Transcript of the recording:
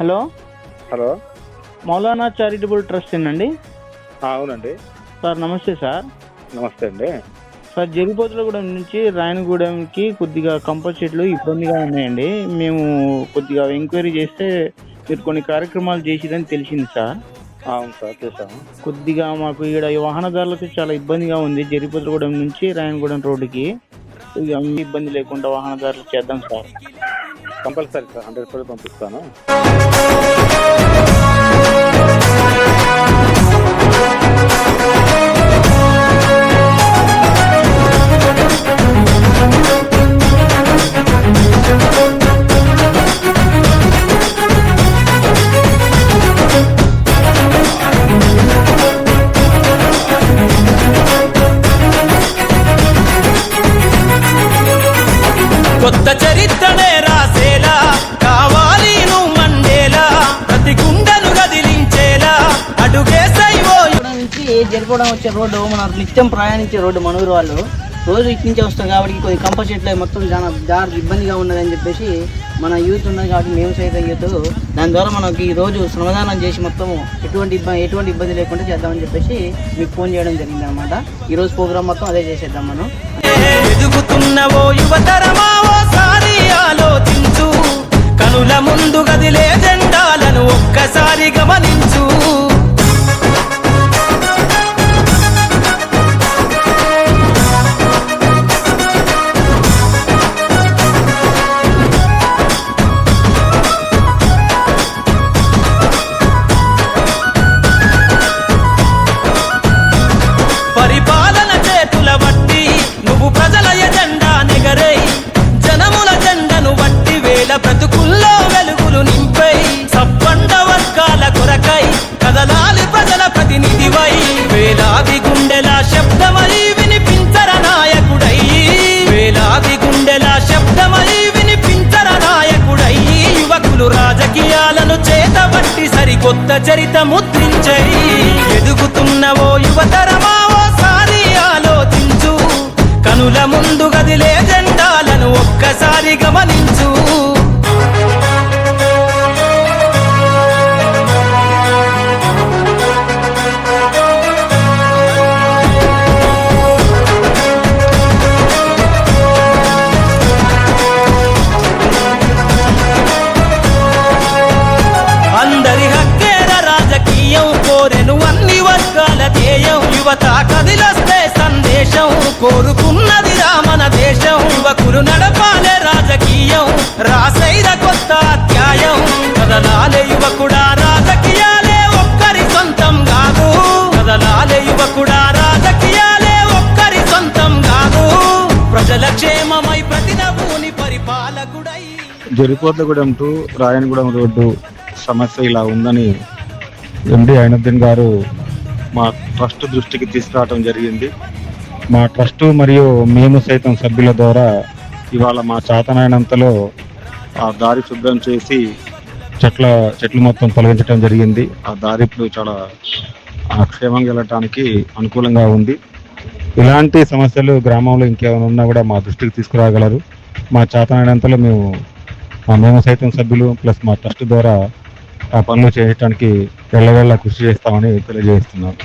Hello? Hello. Maulana charitable trust అండి ఆ, అవునండి. సార్ నమస్తే సార్. నమస్తే అండి. సార్ జరిపోతులగూడెం నుంచి రాయనగూడెంకి కొద్దిగా కంపల్ చెట్లు ఇబ్బందిగా ఉన్నాయండి. మేము కొద్దిగా ఎంక్వైరీ చేస్తే మీరు కొన్ని కార్యక్రమాలు చేసిరని తెలిసింది సార్. అవును సార్ చేశాము. కొద్దిగా మాకు ఇక్కడ ఈ వాహనదారులకు చాలా ఇబ్బందిగా ఉంది. జరిపోతులగూడెం నుంచి రాయనగూడెం రోడ్డుకి. ఇబ్బంది లేకుండా వాహనదారులకు చేద్దాం sir. Compulsory sir hundred percent పంపిస్తాను. కొత్త చరిత్రనే జరిపోవడం వచ్చే రోడ్డు మన నిత్యం ప్రయాణించే రోడ్డు మనూరు వాళ్ళు. రోజు ఇటు నుంచి వస్తాం కాబట్టి కొద్ది కంప మొత్తం చాలా దారి ఇబ్బందిగా ఉన్నదని చెప్పేసి మన యూత్ ఉన్నది కాబట్టి మేము సైతం యూత్. దాని ద్వారా మనకి ఈ రోజు శ్రమదానం చేసి మొత్తం ఎటువంటి ఇబ్బంది ఎటువంటి ఇబ్బంది లేకుండా చేద్దామని చెప్పేసి మీకు ఫోన్ చేయడం జరిగింది అనమాట ఈ రోజు ప్రోగ్రామ్ మొత్తం అదే చేసేద్దాం మనం. ఎదుగుతున్నవో యువతరమా ఆలోచించు. కనుల ముందు గదిలే కొత్త చరిత ముద్రించై ఎదుగుతున్నవో యువతరమా ఓసారి ఆలోచించు. కనుల ముందు గదిలే జెండాలను ఒక్కసారి గమనించు. యువత కదిలస్తే సందేశం కోరుకున్నది రామన దేశం. యువకులు నడపాలే రాజకీయం రాసైన కొత్త అధ్యాయం. కదలాలే యువకుడా రాజకీయాలే ఒక్కరి సొంతం కాదు. కదలాలే యువకుడా రాజకీయాలే ఒక్కరి సొంతం కాదు. ప్రజల క్షేమమై ప్రతి నవ్వుని పరిపాలకుడై. జరిపోతగూడెం టు రాయనగూడెం రోడ్డు సమస్య ఇలా ఉందని ఎండి అయినద్దీన్ గారు మా ట్రస్ట్ దృష్టికి తీసుకురావడం జరిగింది. మా ట్రస్ట్ మరియు మేము సైతం సభ్యుల ద్వారా ఇవాళ మా చేతనైనంతలో ఆ దారి శుభ్రం చేసి చెట్ల చెట్లు మొత్తం తొలగించడం జరిగింది. ఆ దారి ఇప్పుడు చాలా ఆ, క్షేమంగా వెళ్ళటానికి అనుకూలంగా ఉంది. ఇలాంటి సమస్యలు గ్రామంలో ఇంకేమైనా ఉన్నా కూడా మా దృష్టికి తీసుకురాగలరు. మా చేతనైనంతలో మేము మా మేము సైతం సభ్యులు ప్లస్ మా ట్రస్ట్ ద్వారా ఆ పనులు చేయడానికి వెళ్ళవేళ్ళ కృషి చేస్తామని తెలియజేస్తున్నాను